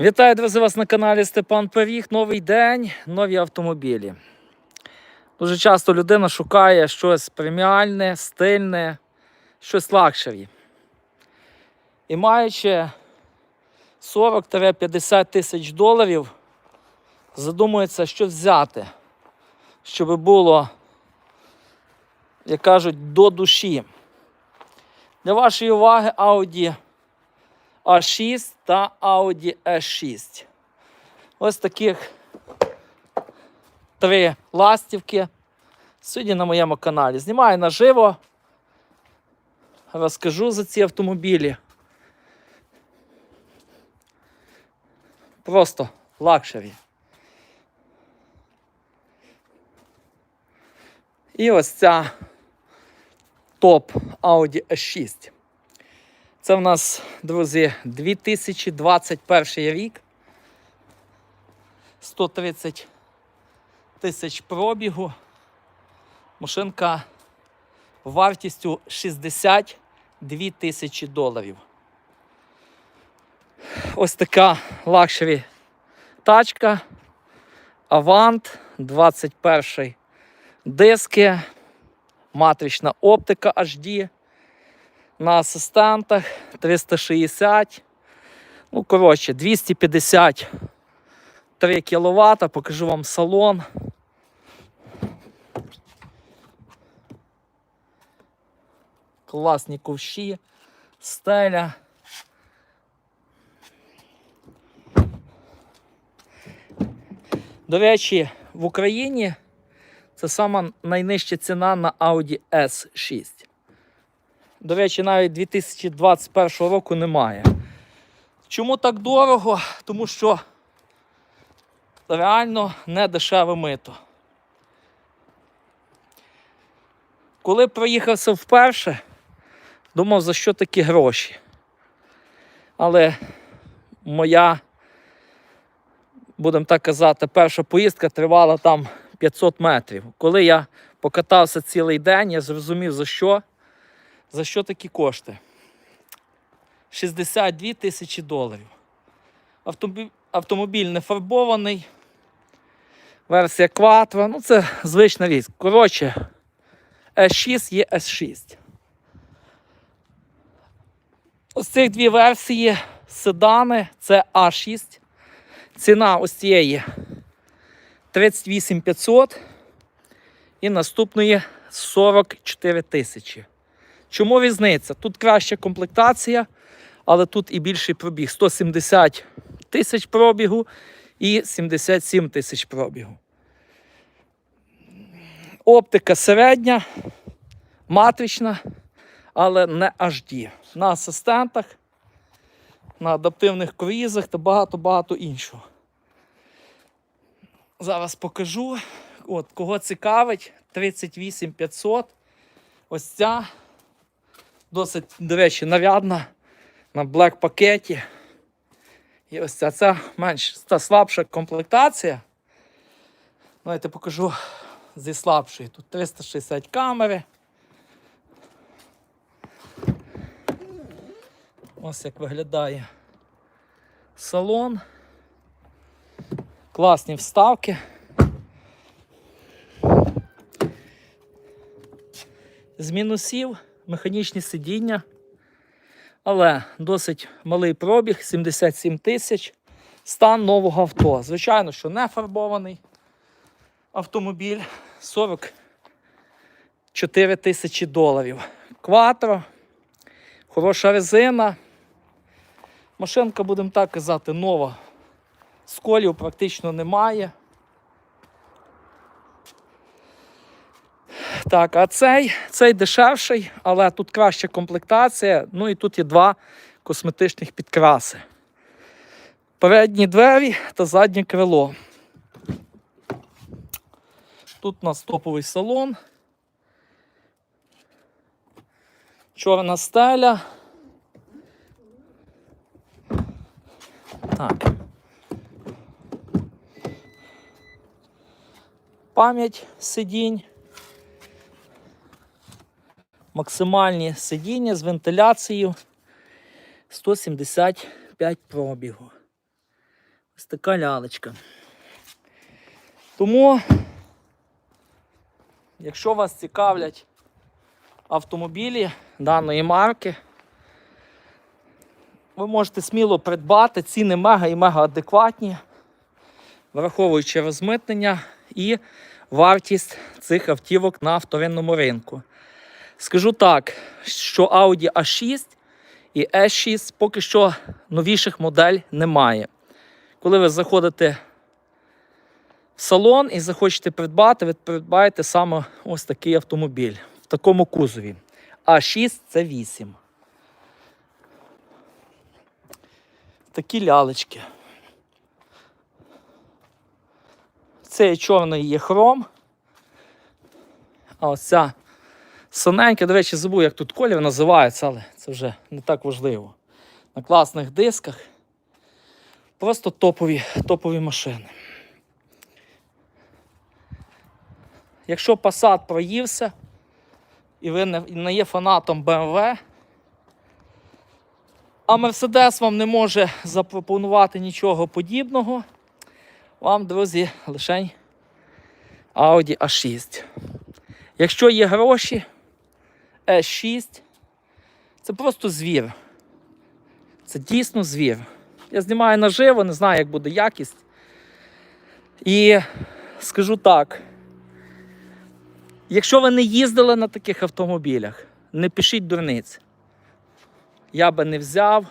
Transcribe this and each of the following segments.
Вітаю, друзі, вас на каналі Степан Пиріг. Новий день, нові автомобілі. Дуже часто людина шукає щось преміальне, стильне, щось лакшері. І маючи 40-50 тисяч доларів, задумується, що взяти, щоб було, як кажуть, до душі. Для вашої уваги Audi A6 та Audi S6. Ось таких три ластівки. Сьогодні на моєму каналі. Знімаю наживо. Розкажу за ці автомобілі. Просто лакшері. І ось ця топ Audi S6. Це в нас, друзі, 2021 рік. 130 тисяч пробігу. Машинка вартістю 62 тисячі доларів. Ось така лакшері тачка. Avant 21 диски, матрична оптика HD на асистентах 360. Ну, коротше, 253 кВт. Покажу вам салон. Класні ковші, стеля. До речі, в Україні це сама найнижча ціна на Audi S6. До речі, навіть 2021 року немає. Чому так дорого? Тому що реально не дешеве мито. Коли проїхався вперше, думав, за що такі гроші. Але моя, будемо так казати, перша поїздка тривала там 500 метрів. Коли я покатався цілий день, я зрозумів, за що. За що такі кошти? 62 тисячі доларів. Автомобіль, не фарбований. Версія Quattro. Ну, це звична річ. Коротше, S6 є S6. Ось цих дві версії седани це A6. Ціна ось цієї 38 500 і наступної 44 тисячі. Чому різниця? Тут краща комплектація, але тут і більший пробіг. 170 тисяч пробігу і 77 тисяч пробігу. Оптика середня, матрична, але не HD. На асистентах, на адаптивних круїзах та багато-багато іншого. Зараз покажу. От, Кого цікавить, 38 500. Ось ця досить, до речі, нарядна на блек пакеті. І ось ця це менш та слабша комплектація. Давайте покажу зі слабшої. Тут 360 камери. Ось як виглядає салон. Класні вставки. З мінусів механічні сидіння, але досить малий пробіг, 77 тисяч. Стан нового авто. Звичайно, що не фарбований автомобіль 44 тисячі доларів. Кватро, хороша резина. Машинка, будемо так казати, нова. Сколів практично немає. Так, а цей, цей дешевший, але тут краща комплектація. Ну і тут є два косметичних підкраси. Передні двері та заднє крило. Тут у нас топовий салон. Чорна стеля. Так. Пам'ять сидінь. Максимальні сидіння з вентиляцією 175 пробігу. Ось така лялечка. Тому, якщо вас цікавлять автомобілі даної марки, ви можете сміло придбати, ціни мега і мега адекватні, враховуючи розмитнення і вартість цих автівок на вторинному ринку. Скажу так, що Audi A6 і S6 поки що новіших модель немає. Коли ви заходите в салон і захочете придбати, ви придбаєте саме ось такий автомобіль в такому кузові. А6 це 8. Такі лялечки. Цей чорний є хром. А ось ця синенька, до речі, забув, як тут колір називається, але це вже не так важливо. На класних дисках. Просто топові, топові машини. Якщо Passat проївся і ви не, є фанатом BMW, а Mercedes вам не може запропонувати нічого подібного, вам, друзі, лише Audi A6. Якщо є гроші, S6 це просто звір. Це дійсно звір. Я знімаю наживо, не знаю, як буде якість. І скажу так: якщо ви не їздили на таких автомобілях, не пишіть дурниць. Я би не взяв,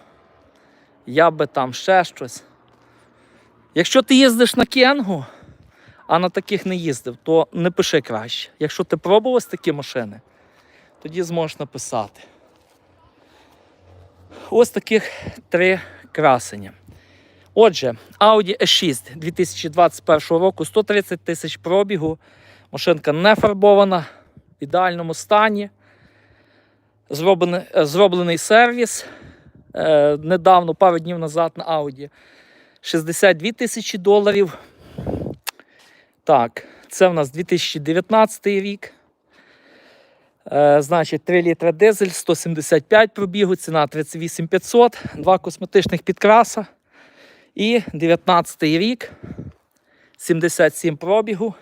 я би там ще щось. Якщо ти їздиш на кенгу, а на таких не їздив, то не пиши краще. Якщо ти пробував такі машини, тоді зможеш написати. Ось таких три красення. Отже, Audi S6 2021 року 130 тисяч пробігу. Машинка не фарбована, в ідеальному стані. Зроблений, е, зроблений сервіс е, недавно, пару днів назад на Audi. 62 тисячі доларів. Так, це в нас 2019 рік. Е, значить, 3 літра дизель, 175 пробігу, ціна 38 500, два косметичних підкраса. І 19 рік, 77 пробігу,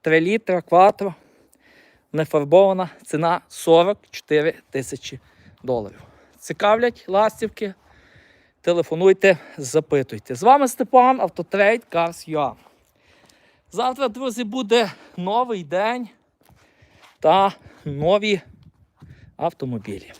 3 літра, кватро, нефарбована, ціна 44 тисячі доларів. Цікавлять ластівки? Телефонуйте, запитуйте. З вами Степан, Автотрейд Cars UA. Завтра, друзі, буде новий день та нові автомобілі.